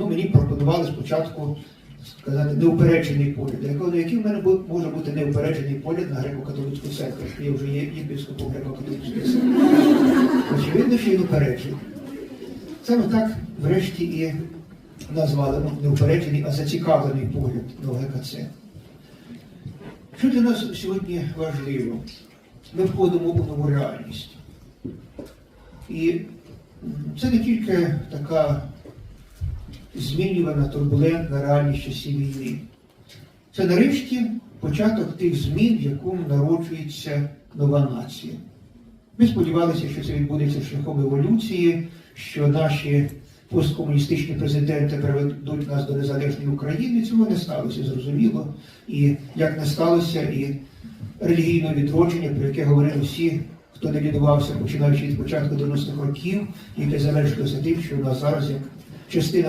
ну, мені пропонували спочатку сказати неупереджений погляд. Я кажу, «Ну, який в мене може бути неупереджений погляд на греко-католицьку церкву? Я вже є єпископом греко-католицької церкви. Очевидно, що він упереджений. Саме так, врешті, і назвали ну, неупереджений, а зацікавлений погляд до ГКЦ. Що для нас сьогодні важливо? Ми входимо у нову реальність. І це не тільки така змінювана турбулентна реальність часів війни. Це нарешті початок тих змін, в якому народжується нова нація. Ми сподівалися, що це відбудеться шляхом еволюції, що наші посткомуністичні президенти приведуть нас до незалежної України. Цього не сталося, зрозуміло. І як не сталося, і релігійне відродження, про яке говорили всі, хто не лідувався, починаючи від початку 90-х років, яке завершилося тим, що у нас зараз як частина